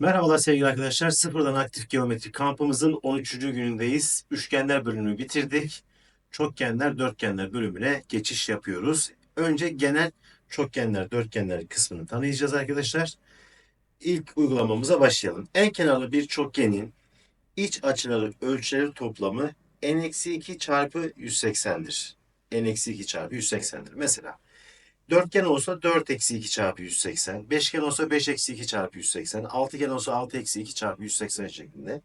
Merhabalar sevgili arkadaşlar. Sıfırdan aktif geometri kampımızın 13. günündeyiz. Üçgenler bölümünü bitirdik. Çokgenler, dörtgenler bölümüne geçiş yapıyoruz. Önce genel çokgenler, dörtgenler kısmını tanıyacağız arkadaşlar. İlk uygulamamıza başlayalım. En kenarlı bir çokgenin iç açıları ölçüleri toplamı n-2 çarpı 180'dir. n-2 çarpı 180'dir. Mesela Dörtgen olsa 4 eksi 2 çarpı 180. Beşgen olsa 5 eksi 2 çarpı 180. Altıgen olsa 6 eksi 2 çarpı 180 şeklinde.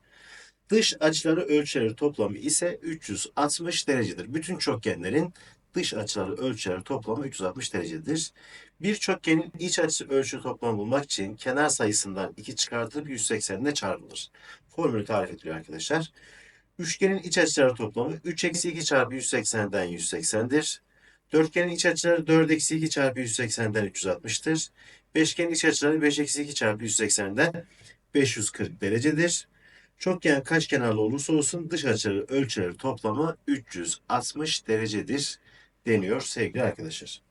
Dış açıları ölçüleri toplamı ise 360 derecedir. Bütün çokgenlerin dış açıları ölçüleri toplamı 360 derecedir. Bir çokgenin iç açısı ölçü toplamı bulmak için kenar sayısından 2 çıkartılıp 180 ile çarpılır. Formülü tarif ediliyor arkadaşlar. Üçgenin iç açıları toplamı 3 eksi 2 çarpı 180'den 180'dir. Dörtgenin iç açıları 4 eksi 2 çarpı 180'den 360'tır. Beşgenin iç açıları 5 eksi 2 çarpı 180'den 540 derecedir. Çokgen kaç kenarlı olursa olsun dış açıları ölçüleri toplamı 360 derecedir deniyor sevgili arkadaşlar.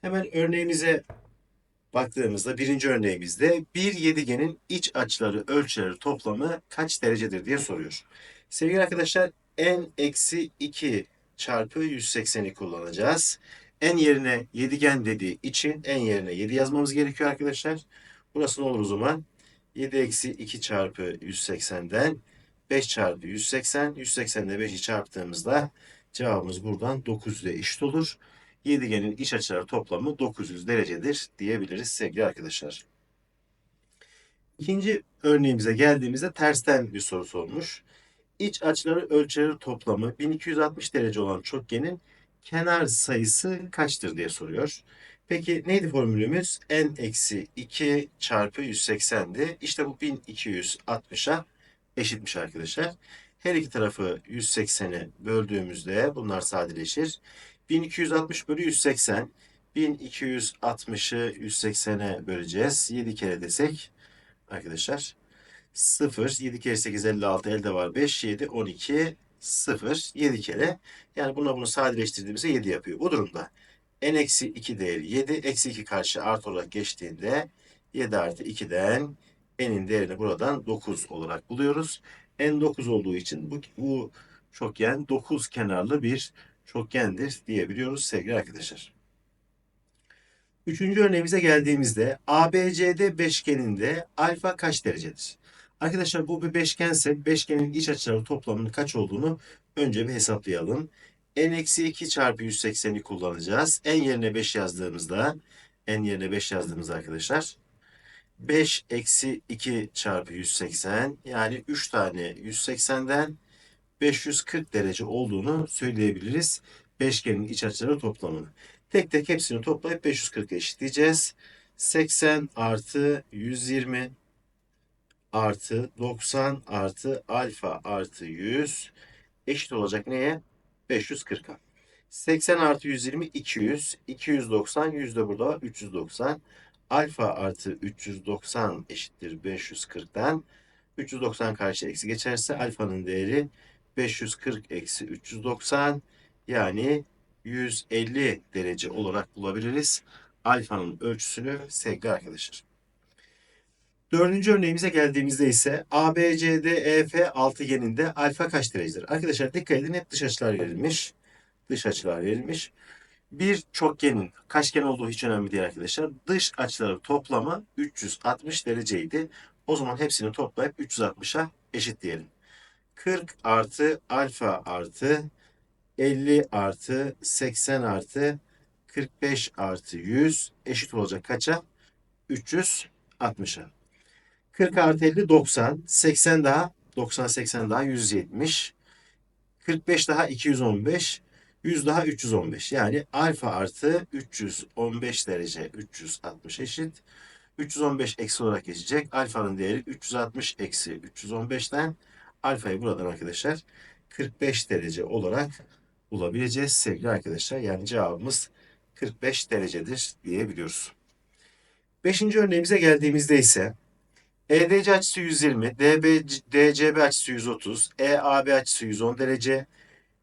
Hemen örneğimize baktığımızda birinci örneğimizde bir yedigenin iç açıları ölçüleri toplamı kaç derecedir diye soruyor. Sevgili arkadaşlar n eksi 2 çarpı 180'i kullanacağız. n yerine yedigen dediği için n yerine 7 yazmamız gerekiyor arkadaşlar. Burası ne olur o zaman? 7 eksi 2 çarpı 180'den 5 çarpı 180. 180 ile 5'i çarptığımızda cevabımız buradan 900 ile eşit olur. Yedigenin iç açıları toplamı 900 derecedir diyebiliriz sevgili arkadaşlar. İkinci örneğimize geldiğimizde tersten bir soru sormuş. İç açıları ölçüleri toplamı 1260 derece olan çokgenin kenar sayısı kaçtır diye soruyor. Peki neydi formülümüz? n eksi 2 çarpı 180'di. İşte bu 1260'a eşitmiş arkadaşlar. Her iki tarafı 180'e böldüğümüzde bunlar sadeleşir. 1260 bölü 180. 1260'ı 180'e böleceğiz. 7 kere desek arkadaşlar 0, 7 kere 8, 56, elde var 5, 7, 12, 0, 7 kere. Yani buna bunu sadeleştirdiğimizde 7 yapıyor. Bu durumda n eksi 2 değeri 7, eksi 2 karşı artı olarak geçtiğinde 7 artı 2'den n'in değerini buradan 9 olarak buluyoruz. n 9 olduğu için bu, bu çokgen 9 kenarlı bir çokgendir diyebiliyoruz sevgili arkadaşlar. Üçüncü örneğimize geldiğimizde ABCD beşgeninde alfa kaç derecedir? Arkadaşlar bu bir beşgense beşgenin iç açıları toplamının kaç olduğunu önce bir hesaplayalım. n-2 çarpı 180'i kullanacağız. n yerine 5 yazdığımızda n yerine 5 yazdığımız arkadaşlar 5 eksi 2 çarpı 180 yani 3 tane 180'den 540 derece olduğunu söyleyebiliriz. Beşgenin iç açıları toplamını. Tek tek hepsini toplayıp 540 eşitleyeceğiz. 80 artı 120 artı 90 artı alfa artı 100 eşit olacak neye? 540'a. 80 artı 120 200. 290 100 de burada var, 390. Alfa artı 390 eşittir 540'dan. 390 karşı eksi geçerse alfanın değeri 540 eksi 390 yani 150 derece olarak bulabiliriz. Alfanın ölçüsünü sevgili arkadaşlar. Dördüncü örneğimize geldiğimizde ise ABCD EF altıgeninde alfa kaç derecedir? Arkadaşlar dikkat edin hep dış açılar verilmiş. Dış açılar verilmiş. Bir çokgenin kaçgen olduğu hiç önemli değil arkadaşlar. Dış açıları toplamı 360 dereceydi. O zaman hepsini toplayıp 360'a eşitleyelim. 40 artı alfa artı 50 artı 80 artı 45 artı 100 eşit olacak kaça? 360'a. 40 artı 50 90. 80 daha 90 80 daha 170. 45 daha 215. 100 daha 315. Yani alfa artı 315 derece 360 eşit. 315 eksi olarak geçecek. Alfanın değeri 360 eksi 315'ten alfayı buradan arkadaşlar 45 derece olarak bulabileceğiz sevgili arkadaşlar. Yani cevabımız 45 derecedir diyebiliyoruz. Beşinci örneğimize geldiğimizde ise EDC açısı 120, DB, DCB açısı 130, EAB açısı 110 derece.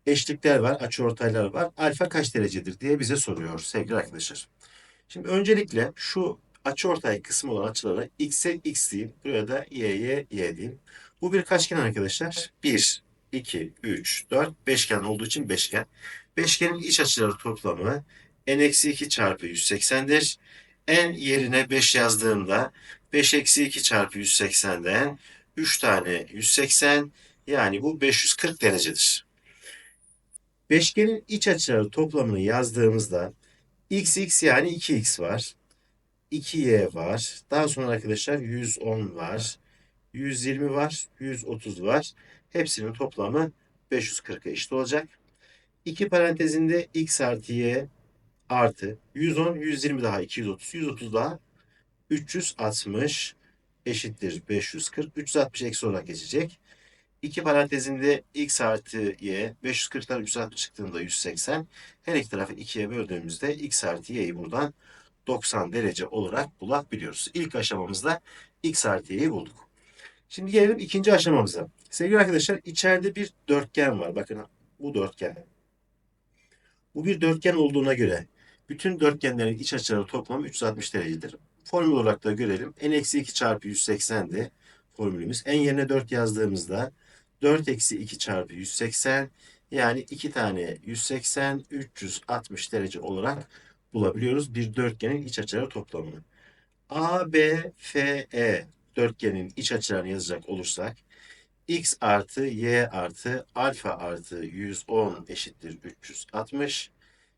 Eşlikler var, açıortaylar var. Alfa kaç derecedir diye bize soruyor sevgili arkadaşlar. Şimdi öncelikle şu açıortay kısmı olan açılara x'e x diyeyim. Buraya da y'ye y diyeyim. Bu bir kaçgen arkadaşlar? 1, 2, 3, 4, beşgen olduğu için beşgen. Beşgenin iç açıları toplamı n-2 çarpı 180'dir. n yerine 5 yazdığımda 5 eksi 2 çarpı 180'den 3 tane 180 yani bu 540 derecedir. Beşgenin iç açıları toplamını yazdığımızda x x yani 2x var. 2y var. Daha sonra arkadaşlar 110 var. 120 var. 130 var. Hepsinin toplamı 540'a eşit olacak. İki parantezinde x artı y artı 110, 120 daha 230, 130 daha 360 eşittir 540. 360 eksi olarak geçecek. İki parantezinde x artı y 540'tan 360 çıktığında 180. Her iki tarafı ikiye böldüğümüzde x artı y'yi buradan 90 derece olarak bulabiliyoruz. İlk aşamamızda x artı y'yi bulduk. Şimdi gelelim ikinci aşamamıza. Sevgili arkadaşlar içeride bir dörtgen var. Bakın bu dörtgen. Bu bir dörtgen olduğuna göre bütün dörtgenlerin iç açıları toplamı 360 derecedir. Formül olarak da görelim. n-2 çarpı 180 de formülümüz. n yerine 4 yazdığımızda 4 eksi 2 çarpı 180 yani 2 tane 180 360 derece olarak bulabiliyoruz bir dörtgenin iç açıları toplamını. A, B, F, E dörtgenin iç açılarını yazacak olursak x artı y artı alfa artı 110 eşittir 360.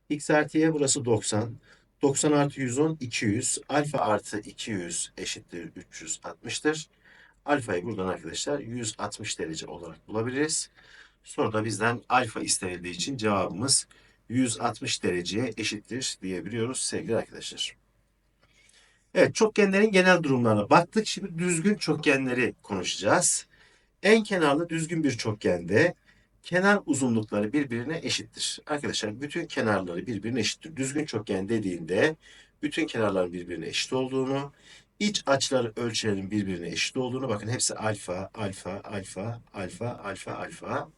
x artı y burası 90. 90 artı 110 200. Alfa artı 200 eşittir 360'tır. Alfayı buradan arkadaşlar 160 derece olarak bulabiliriz. Sonra da bizden alfa istenildiği için cevabımız 160 dereceye eşittir diyebiliyoruz sevgili arkadaşlar. Evet çokgenlerin genel durumlarına baktık. Şimdi düzgün çokgenleri konuşacağız. En kenarlı düzgün bir çokgende kenar uzunlukları birbirine eşittir. Arkadaşlar bütün kenarları birbirine eşittir. Düzgün çokgen dediğinde bütün kenarların birbirine eşit olduğunu, iç açıları ölçülerin birbirine eşit olduğunu bakın hepsi alfa, alfa, alfa, alfa, alfa, alfa.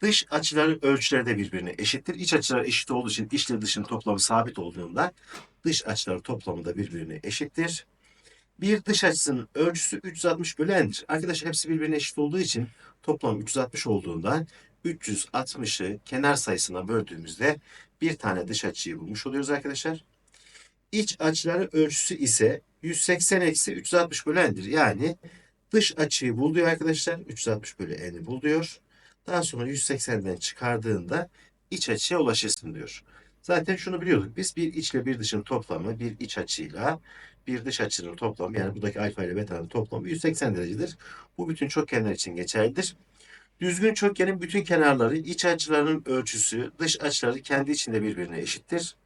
Dış açıların ölçüleri de birbirine eşittir. İç açılar eşit olduğu için içle dışın toplamı sabit olduğunda dış açılar toplamı da birbirine eşittir. Bir dış açısının ölçüsü 360 bölü n'dir. Arkadaşlar hepsi birbirine eşit olduğu için toplam 360 olduğundan 360'ı kenar sayısına böldüğümüzde bir tane dış açıyı bulmuş oluyoruz arkadaşlar. İç açıların ölçüsü ise 180 eksi 360 bölü n'dir. Yani dış açıyı bul diyor arkadaşlar. 360 bölü n'i bul. Daha sonra 180'den çıkardığında iç açıya ulaşırsın diyor. Zaten şunu biliyorduk. Biz bir içle bir dışın toplamı bir iç açıyla bir dış açının toplamı yani buradaki alfa ile beta'nın toplamı 180 derecedir. Bu bütün çokgenler için geçerlidir. Düzgün çokgenin bütün kenarları iç açılarının ölçüsü dış açıları kendi içinde birbirine eşittir.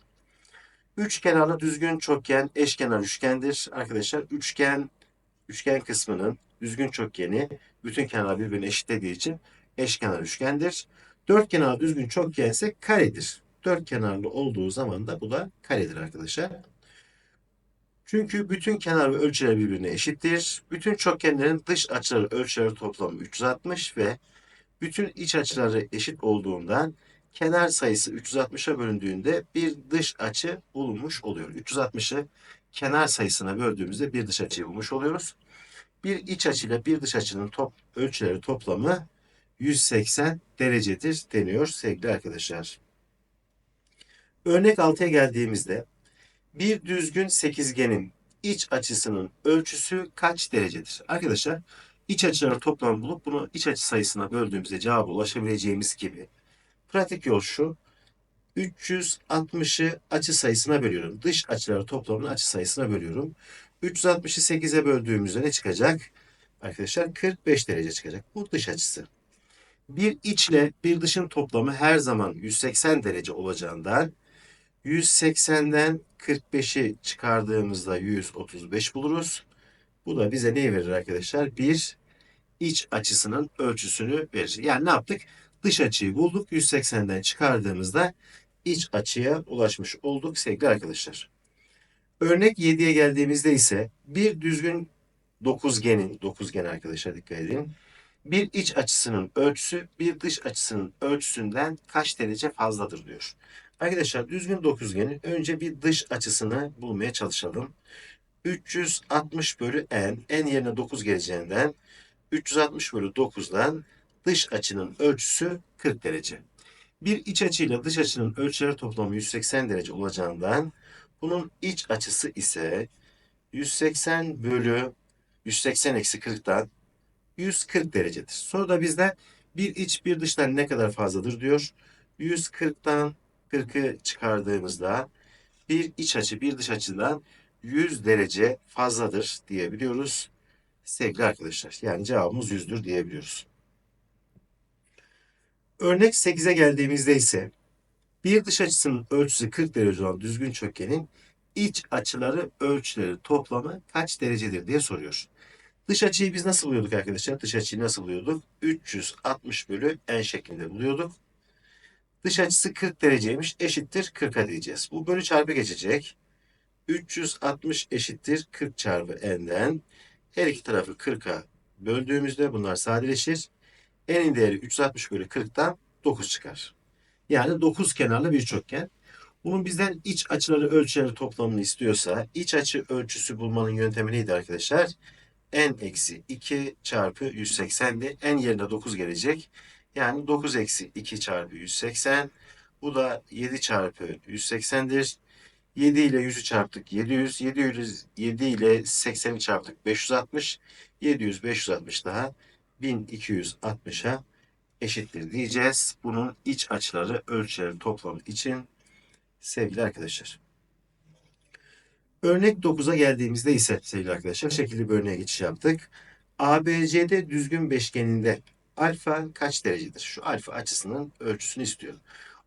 Üç kenarlı düzgün çokgen eşkenar üçgendir. Arkadaşlar üçgen üçgen kısmının düzgün çokgeni bütün kenarlar birbirine eşitlediği için eşkenar üçgendir. Dört kenarlı düzgün çokgen ise karedir. Dört kenarlı olduğu zaman da bu da karedir arkadaşlar. Çünkü bütün kenar ve ölçüler birbirine eşittir. Bütün çokgenlerin dış açıları ölçüleri toplamı 360 ve bütün iç açıları eşit olduğundan kenar sayısı 360'a bölündüğünde bir dış açı bulunmuş oluyor. 360'ı kenar sayısına böldüğümüzde bir dış açıyı bulmuş oluyoruz. Bir iç açıyla bir dış açının top, ölçüleri toplamı 180 derecedir deniyor sevgili arkadaşlar. Örnek 6'ya geldiğimizde bir düzgün sekizgenin iç açısının ölçüsü kaç derecedir? Arkadaşlar iç açıları toplamı bulup bunu iç açı sayısına böldüğümüzde cevaba ulaşabileceğimiz gibi. Pratik yol şu. 360'ı açı sayısına bölüyorum. Dış açıları toplamını açı sayısına bölüyorum. 360'ı 8'e böldüğümüzde ne çıkacak? Arkadaşlar 45 derece çıkacak. Bu dış açısı. Bir içle bir dışın toplamı her zaman 180 derece olacağından 180'den 45'i çıkardığımızda 135 buluruz. Bu da bize neyi verir arkadaşlar? Bir iç açısının ölçüsünü verir. Yani ne yaptık? Dış açıyı bulduk. 180'den çıkardığımızda iç açıya ulaşmış olduk sevgili arkadaşlar. Örnek 7'ye geldiğimizde ise bir düzgün dokuzgenin, dokuzgen arkadaşlar dikkat edin. Bir iç açısının ölçüsü bir dış açısının ölçüsünden kaç derece fazladır diyor. Arkadaşlar düzgün dokuzgenin önce bir dış açısını bulmaya çalışalım. 360 bölü n. n yerine 9 geleceğinden 360 bölü 9'dan dış açının ölçüsü 40 derece. Bir iç açıyla dış açının ölçüleri toplamı 180 derece olacağından bunun iç açısı ise 180 bölü 180 eksi 40'tan 140 derecedir. Soruda bizden bir iç bir dıştan ne kadar fazladır diyor. 140'tan 40'ı çıkardığımızda bir iç açı bir dış açıdan 100 derece fazladır diyebiliyoruz sevgili arkadaşlar. Yani cevabımız 100'dür diyebiliyoruz. Örnek 8'e geldiğimizde ise bir dış açısının ölçüsü 40 derece olan düzgün çokgenin iç açıları ölçüleri toplamı kaç derecedir diye soruyor. Dış açıyı biz nasıl buluyorduk arkadaşlar? Dış açıyı nasıl buluyorduk? 360 bölü n şeklinde buluyorduk. Dış açısı 40 dereceymiş. Eşittir 40'a diyeceğiz. Bu bölü çarpı geçecek. 360 eşittir 40 çarpı n'den. Her iki tarafı 40'a böldüğümüzde bunlar sadeleşir. N'in değeri 360 bölü 40'tan 9 çıkar. Yani 9 kenarlı bir çokgen. Bunun bizden iç açıları ölçüleri toplamını istiyorsa iç açı ölçüsü bulmanın yöntemi neydi arkadaşlar? n eksi 2 çarpı 180'di. n yerine 9 gelecek. Yani 9 eksi 2 çarpı 180. Bu da 7 çarpı 180'dir. 7 ile 100'ü çarptık 700. 700 7 ile 80'i çarptık 560. 700 560 daha 1260'a eşittir diyeceğiz. Bunun iç açıları ölçüleri toplamı için sevgili arkadaşlar. Örnek 9'a geldiğimizde ise sevgili arkadaşlar şekilli bir örneğe geçiş yaptık. ABCD düzgün beşgeninde alfa kaç derecedir? Şu alfa açısının ölçüsünü istiyor.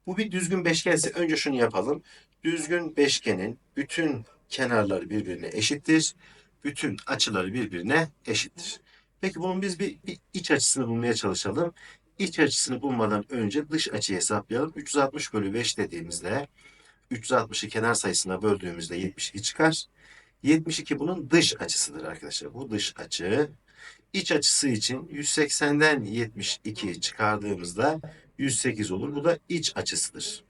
Bu bir düzgün beşgense önce şunu yapalım. Düzgün beşgenin bütün kenarları birbirine eşittir. Bütün açıları birbirine eşittir. Peki bunun biz bir, bir iç açısını bulmaya çalışalım. İç açısını bulmadan önce dış açıyı hesaplayalım. 360 bölü 5 dediğimizde 360'ı kenar sayısına böldüğümüzde 72 çıkar. 72 bunun dış açısıdır arkadaşlar. Bu dış açı. İç açısı için 180'den 72'yi çıkardığımızda 108 olur. Bu da iç açısıdır.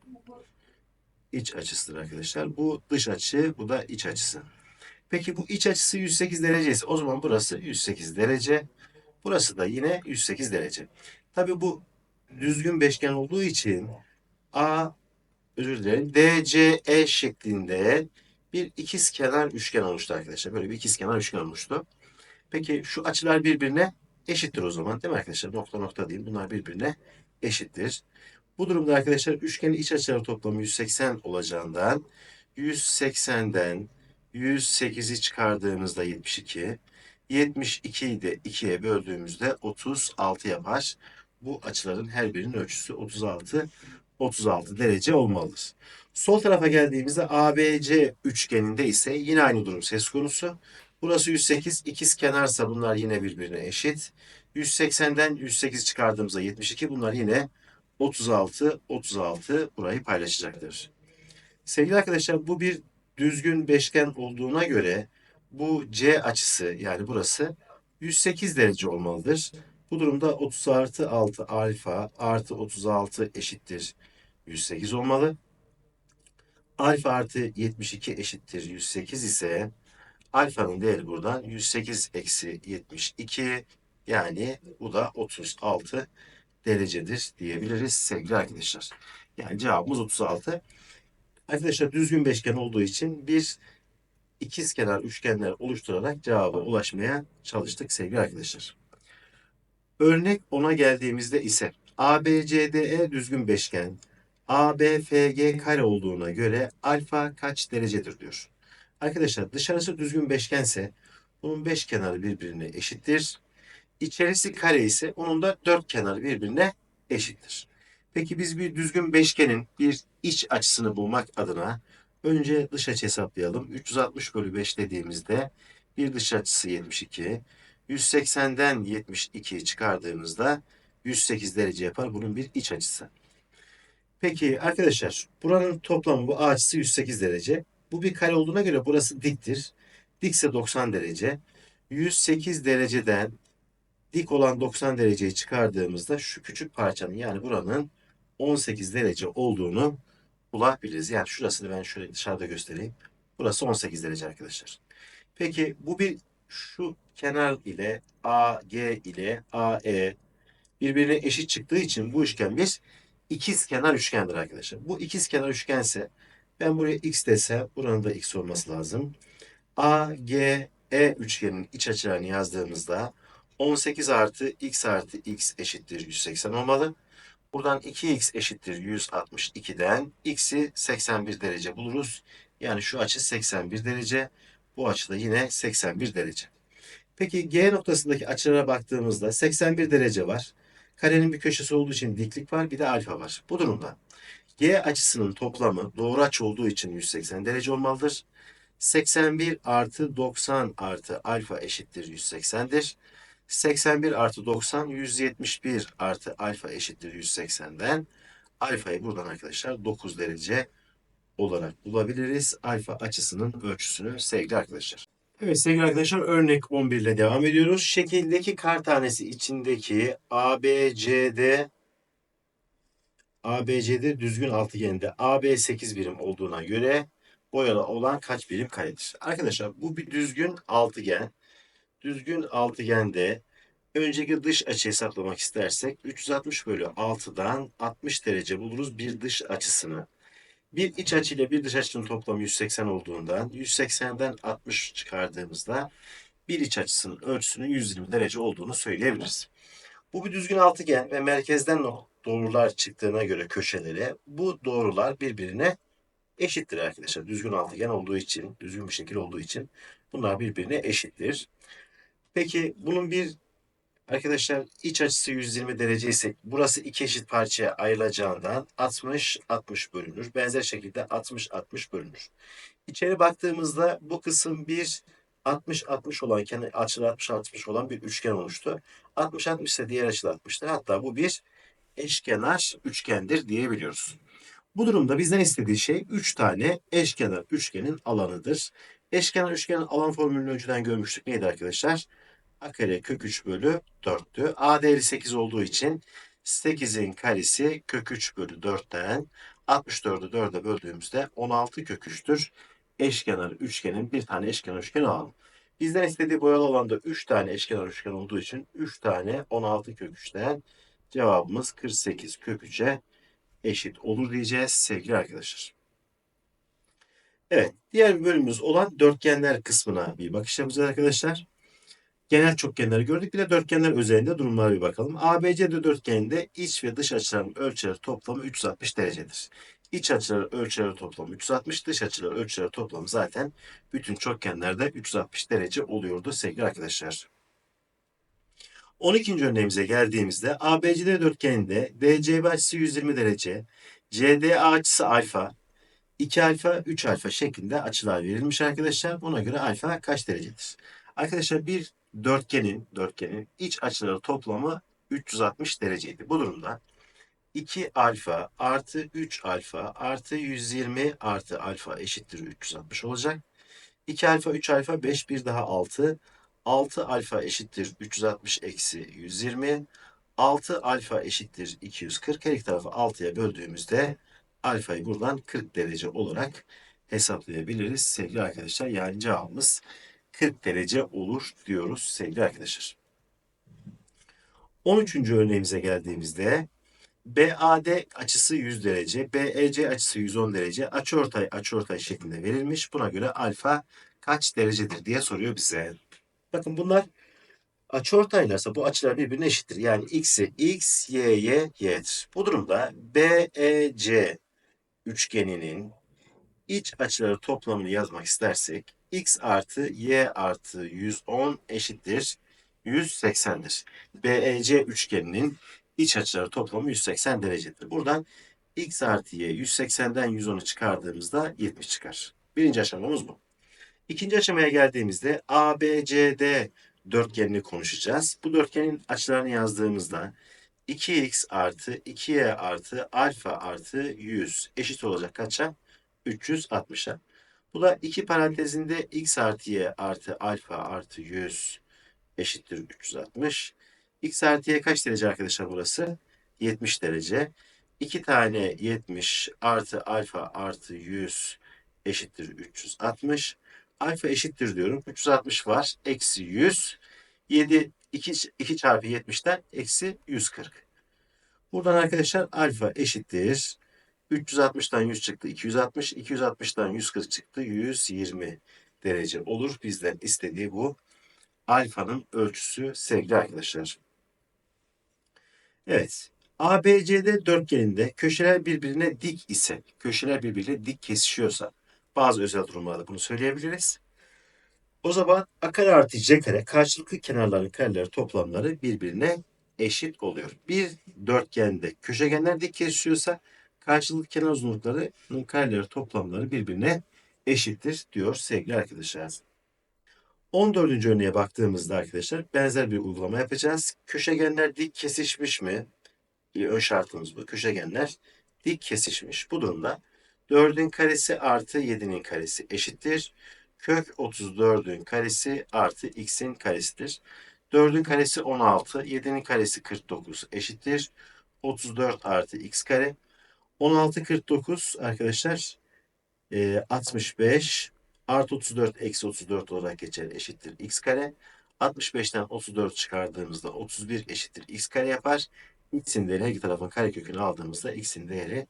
İç açısıdır arkadaşlar. Bu dış açı, bu da iç açısı. Peki bu iç açısı 108 derece ise o zaman burası 108 derece. Burası da yine 108 derece. Tabii bu düzgün beşgen olduğu için A özür dilerim DCE şeklinde bir ikiz kenar üçgen oluştu arkadaşlar. Böyle bir ikiz kenar üçgen oluştu. Peki şu açılar birbirine eşittir o zaman değil mi arkadaşlar? Nokta nokta değil. Bunlar birbirine eşittir. Bu durumda arkadaşlar üçgenin iç açıları toplamı 180 olacağından 180'den 108'i çıkardığımızda 72, 72'yi de 2'ye böldüğümüzde 36 yapar. Bu açıların her birinin ölçüsü 36 36 derece olmalıdır. Sol tarafa geldiğimizde ABC üçgeninde ise yine aynı durum söz konusu. Burası 108, ikiz kenarsa bunlar yine birbirine eşit. 180'den 108 çıkardığımızda 72 bunlar yine 36, 36 burayı paylaşacaktır. Sevgili arkadaşlar bu bir düzgün beşgen olduğuna göre bu C açısı yani burası 108 derece olmalıdır. Bu durumda 30 artı 6 alfa artı 36 eşittir 108 olmalı. Alfa artı 72 eşittir 108 ise alfanın değeri buradan 108 eksi 72 yani bu da 36 derecedir diyebiliriz sevgili arkadaşlar. Yani cevabımız 36. Arkadaşlar düzgün beşgen olduğu için bir ikiz kenar üçgenler oluşturarak cevaba ulaşmaya çalıştık sevgili arkadaşlar. Örnek 10'a geldiğimizde ise ABCDE düzgün beşgen, ABFG kare olduğuna göre alfa kaç derecedir diyor. Arkadaşlar dışarısı düzgün beşgense bunun beş kenarı birbirine eşittir. İçerisi kare ise onun da dört kenarı birbirine eşittir. Peki biz bir düzgün beşgenin bir iç açısını bulmak adına önce dış açı hesaplayalım. 360 bölü 5 dediğimizde bir dış açısı 72. 180'den 72'yi çıkardığımızda 108 derece yapar. Bunun bir iç açısı. Peki arkadaşlar buranın toplamı bu açısı 108 derece. Bu bir kare olduğuna göre burası diktir. Dikse 90 derece. 108 dereceden dik olan 90 dereceyi çıkardığımızda şu küçük parçanın yani buranın 18 derece olduğunu bulabiliriz. Yani şurasını ben şöyle dışarıda göstereyim. Burası 18 derece arkadaşlar. Peki bu bir şu kenar ile AG ile AE birbirine eşit çıktığı için bu üçgen bir ikiz kenar üçgendir arkadaşlar. Bu ikiz kenar üçgense ben buraya x desem buranın da x olması lazım. AGE üçgenin iç açılarını yazdığımızda 18 artı x artı x eşittir 180 olmalı. Buradan 2x eşittir 162'den x'i 81 derece buluruz. Yani şu açı 81 derece. Bu açı da yine 81 derece. Peki G noktasındaki açılara baktığımızda 81 derece var. Karenin bir köşesi olduğu için diklik var bir de alfa var. Bu durumda G açısının toplamı doğru açı olduğu için 180 derece olmalıdır. 81 artı 90 artı alfa eşittir 180'dir. 81 artı 90 171 artı alfa eşittir 180'den alfayı buradan arkadaşlar 9 derece olarak bulabiliriz. Alfa açısının ölçüsünü sevgili arkadaşlar. Evet sevgili arkadaşlar örnek 11 ile devam ediyoruz. Şekildeki kar tanesi içindeki ABCD ABCD düzgün altıgende AB 8 birim olduğuna göre boyalı olan kaç birim karedir? Arkadaşlar bu bir düzgün altıgen. Düzgün altıgende önceki dış açı hesaplamak istersek 360 bölü 6'dan 60 derece buluruz bir dış açısını. Bir iç açı ile bir dış açının toplamı 180 olduğundan 180'den 60 çıkardığımızda bir iç açısının ölçüsünün 120 derece olduğunu söyleyebiliriz. Bu bir düzgün altıgen ve merkezden doğrular çıktığına göre köşelere bu doğrular birbirine eşittir arkadaşlar. Düzgün altıgen olduğu için, düzgün bir şekil olduğu için bunlar birbirine eşittir. Peki bunun bir arkadaşlar iç açısı 120 derece ise burası iki eşit parçaya ayrılacağından 60 60 bölünür. Benzer şekilde 60 60 bölünür. İçeri baktığımızda bu kısım bir 60-60 olan, kenar açılı 60-60 olan bir üçgen oluştu. 60-60 ise diğer açılı 60'tır. Hatta bu bir eşkenar üçgendir diyebiliyoruz. Bu durumda bizden istediği şey 3 tane eşkenar üçgenin alanıdır. Eşkenar üçgenin alan formülünü önceden görmüştük. Neydi arkadaşlar? A kare kök 3 bölü 4'tü. A değeri 8 olduğu için 8'in karesi kök 3 bölü 4'ten 64'ü 4'e böldüğümüzde 16 kök 3'tür. Eşkenar üçgenin bir tane eşkenar üçgen alalım. Bizden istediği boyalı alanda 3 tane eşkenar üçgen olduğu için 3 tane 16 kök 3'ten cevabımız 48 kök 3'e eşit olur diyeceğiz sevgili arkadaşlar. Evet, diğer bölümümüz olan dörtgenler kısmına bir bakış yapacağız arkadaşlar. Genel çokgenleri gördük. Bir de dörtgenler özelinde durumlara bir bakalım. ABCD dörtgeninde iç ve dış açıların ölçüleri toplamı 360 derecedir. İç açıları ölçüleri toplamı 360, dış açıları ölçüleri toplamı zaten bütün çokgenlerde 360 derece oluyordu sevgili arkadaşlar. 12. örneğimize geldiğimizde ABCD dörtgeninde DCB açısı 120 derece, CDA açısı alfa, 2 alfa, 3 alfa şeklinde açılar verilmiş arkadaşlar. Buna göre alfa kaç derecedir? Arkadaşlar bir dörtgenin, dörtgenin iç açıları toplamı 360 dereceydi. Bu durumda 2 alfa artı 3 alfa artı 120 artı alfa eşittir 360 olacak. 2 alfa 3 alfa 5 bir daha 6. 6 alfa eşittir 360 eksi 120. 6 alfa eşittir 240. Her iki tarafı 6'ya böldüğümüzde alfayı buradan 40 derece olarak hesaplayabiliriz sevgili arkadaşlar. Yani cevabımız 40 derece olur diyoruz sevgili arkadaşlar. 13. örneğimize geldiğimizde BAD açısı 100 derece, BEC açısı 110 derece, açıortay açıortay şeklinde verilmiş. Buna göre alfa kaç derecedir diye soruyor bize. Bakın bunlar açıortaylarsa bu açılar birbirine eşittir. Yani x'i x, y'ye y'dir. Bu durumda BEC üçgeninin iç açıları toplamını yazmak istersek x artı y artı 110 eşittir 180'dir. BEC üçgeninin iç açıları toplamı 180 derecedir. Buradan x artı y 180'den 110'u çıkardığımızda 70 çıkar. Birinci aşamamız bu. İkinci aşamaya geldiğimizde ABCD dörtgenini konuşacağız. Bu dörtgenin açılarını yazdığımızda 2x artı 2y artı alfa artı 100 eşit olacak kaça? 360'a. Bu da iki parantezinde x artı y artı alfa artı 100 eşittir 360. X artı y kaç derece arkadaşlar burası? 70 derece. 2 tane 70 artı alfa artı 100 eşittir 360. alfa eşittir diyorum. 360 var. Eksi 100. 7 2, 2 çarpı 70'ten eksi 140. Buradan arkadaşlar alfa eşittir. 360'tan 100 çıktı 260. 260'tan 140 çıktı 120 derece olur. Bizden istediği bu. Alfanın ölçüsü sevgili arkadaşlar. Evet. ABCD dörtgeninde köşeler birbirine dik ise, köşeler birbirine dik kesişiyorsa, bazı özel durumlarda bunu söyleyebiliriz. O zaman a kare artı c kare karşılıklı kenarların kareleri toplamları birbirine eşit oluyor. Bir dörtgende köşegenler dik kesişiyorsa karşılıklı kenar uzunluklarının kareleri toplamları birbirine eşittir diyor sevgili arkadaşlar. 14. örneğe baktığımızda arkadaşlar benzer bir uygulama yapacağız. Köşegenler dik kesişmiş mi? Bir ön şartımız bu. Köşegenler dik kesişmiş. Bu durumda 4'ün karesi artı 7'nin karesi eşittir. Kök 34'ün karesi artı x'in karesidir. 4'ün karesi 16, 7'nin karesi 49 eşittir. 34 artı x kare. 16 49 arkadaşlar e, 65 artı 34 eksi 34 olarak geçer eşittir x kare. 65'ten 34 çıkardığımızda 31 eşittir x kare yapar. x'in değeri her iki tarafın karekökünü aldığımızda x'in değeri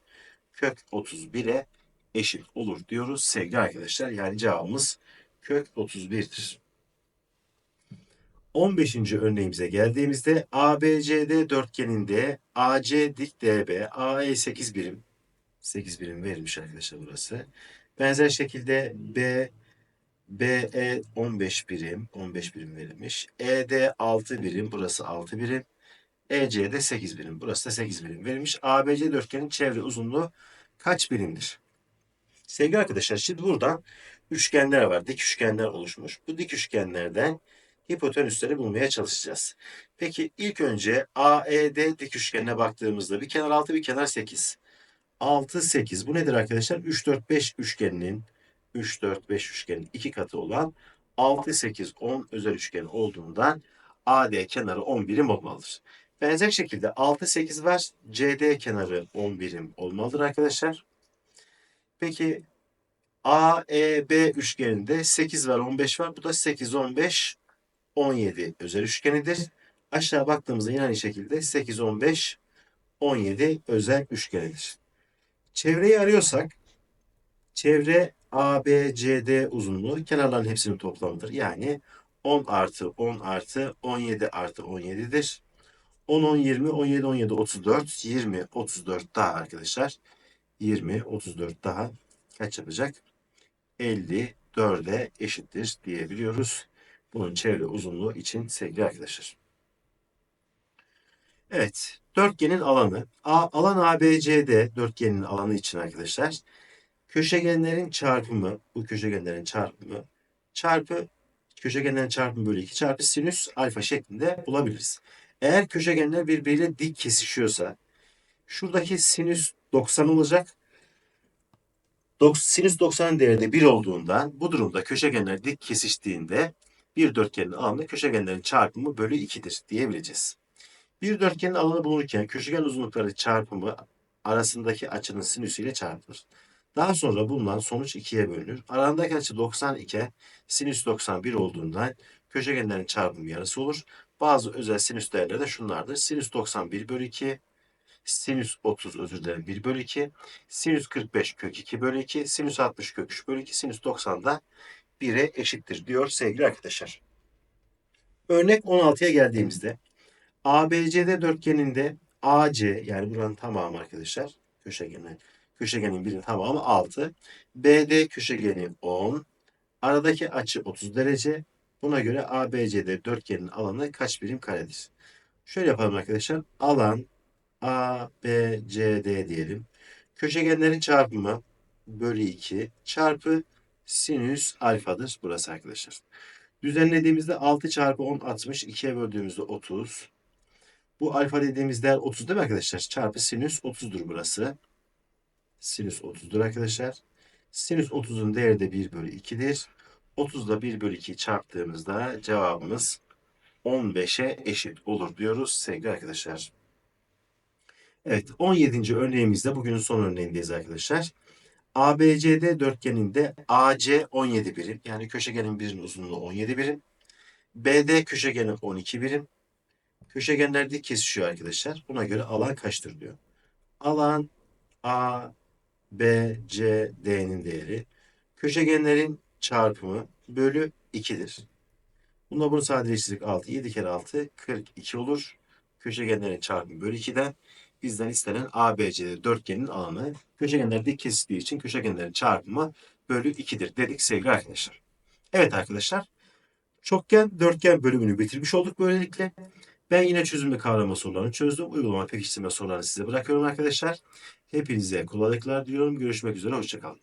kök 31'e eşit olur diyoruz sevgili arkadaşlar. Yani cevabımız kök 31'dir. 15. örneğimize geldiğimizde ABCD dörtgeninde AC dik DB, AE 8 birim, 8 birim verilmiş arkadaşlar burası. Benzer şekilde B, BE 15 birim, 15 birim verilmiş. ED 6 birim, burası 6 birim. EC'de 8 birim, burası da 8 birim verilmiş. ABC dörtgenin çevre uzunluğu kaç birimdir? Sevgili arkadaşlar şimdi buradan üçgenler var. Dik üçgenler oluşmuş. Bu dik üçgenlerden hipotenüsleri bulmaya çalışacağız. Peki ilk önce AED dik üçgenine baktığımızda bir kenar 6 bir kenar 8. 6 8 bu nedir arkadaşlar? 3 4 5 üçgeninin 3 4 5 üçgenin iki katı olan 6 8 10 özel üçgen olduğundan AD kenarı 10 birim olmalıdır. Benzer şekilde 6 8 var. CD kenarı 10 birim olmalıdır arkadaşlar. Peki AEB üçgeninde 8 var 15 var. Bu da 8 15 17 özel üçgenidir. Aşağı baktığımızda yine aynı şekilde 8 15 17 özel üçgenidir. Çevreyi arıyorsak çevre ABCD uzunluğu kenarların hepsinin toplamıdır. Yani 10 artı 10 artı 17 artı 17'dir. 10, 10, 20, 17, 17, 34, 20, 34 daha arkadaşlar. 20, 34 daha kaç yapacak? 54'e eşittir diyebiliyoruz. Bunun çevre uzunluğu için sevgili arkadaşlar. Evet, dörtgenin alanı. A, alan ABCD dörtgenin alanı için arkadaşlar. Köşegenlerin çarpımı, bu köşegenlerin çarpımı çarpı köşegenlerin çarpımı bölü 2 çarpı sinüs alfa şeklinde bulabiliriz. Eğer köşegenler birbiriyle dik kesişiyorsa şuradaki sinüs 90 olacak. Sinüs 90'ın değeri de 1 olduğundan bu durumda köşegenler dik kesiştiğinde bir dörtgenin alanı köşegenlerin çarpımı bölü 2'dir diyebileceğiz. Bir dörtgenin alanı bulunurken köşegen uzunlukları çarpımı arasındaki açının sinüsüyle çarpılır. Daha sonra bulunan sonuç 2'ye bölünür. Arandaki açı 90 iken sinüs 91 olduğundan köşegenlerin çarpımı yarısı olur. Bazı özel sinüs değerleri de şunlardır. Sinüs 91 bölü 2, sinüs 30 özür dilerim 1 bölü 2, sinüs 45 kök 2 bölü 2, sinüs 60 kök 3 bölü 2, sinüs 90 da 1'e eşittir diyor sevgili arkadaşlar. Örnek 16'ya geldiğimizde ABCD dörtgeninde AC yani buranın tamamı arkadaşlar köşegenin köşegenin birinin tamamı 6. BD köşegeni 10. Aradaki açı 30 derece. Buna göre ABCD dörtgenin alanı kaç birim karedir? Şöyle yapalım arkadaşlar. Alan ABCD diyelim. Köşegenlerin çarpımı bölü 2 çarpı sinüs alfadır burası arkadaşlar. Düzenlediğimizde 6 çarpı 10 60. 2'ye böldüğümüzde 30. Bu alfa dediğimiz değer 30 değil mi arkadaşlar? Çarpı sinüs 30'dur burası. Sinüs 30'dur arkadaşlar. Sinüs 30'un değeri de 1 bölü 2'dir. 30 ile 1 bölü 2'yi çarptığımızda cevabımız 15'e eşit olur diyoruz sevgili arkadaşlar. Evet 17. örneğimizde bugünün son örneğindeyiz arkadaşlar. ABCD dörtgeninde AC 17 birim. Yani köşegenin birinin uzunluğu 17 birim. BD köşegenin 12 birim. Köşegenler dik kesişiyor arkadaşlar. Buna göre alan kaçtır diyor. Alan A, B, C, D'nin değeri. Köşegenlerin çarpımı bölü 2'dir. Bunda bunu sadeleştirdik 6. 7 kere 6 42 olur. Köşegenlerin çarpımı bölü 2'den bizden istenen ABC dörtgenin alanı köşegenler dik kesiştiği için köşegenlerin çarpımı bölü 2'dir dedik sevgili arkadaşlar. Evet arkadaşlar çokgen dörtgen bölümünü bitirmiş olduk böylelikle. Ben yine çözümlü kavrama sorularını çözdüm. Uygulama pekiştirme sorularını size bırakıyorum arkadaşlar. Hepinize kolaylıklar diliyorum. Görüşmek üzere. Hoşçakalın.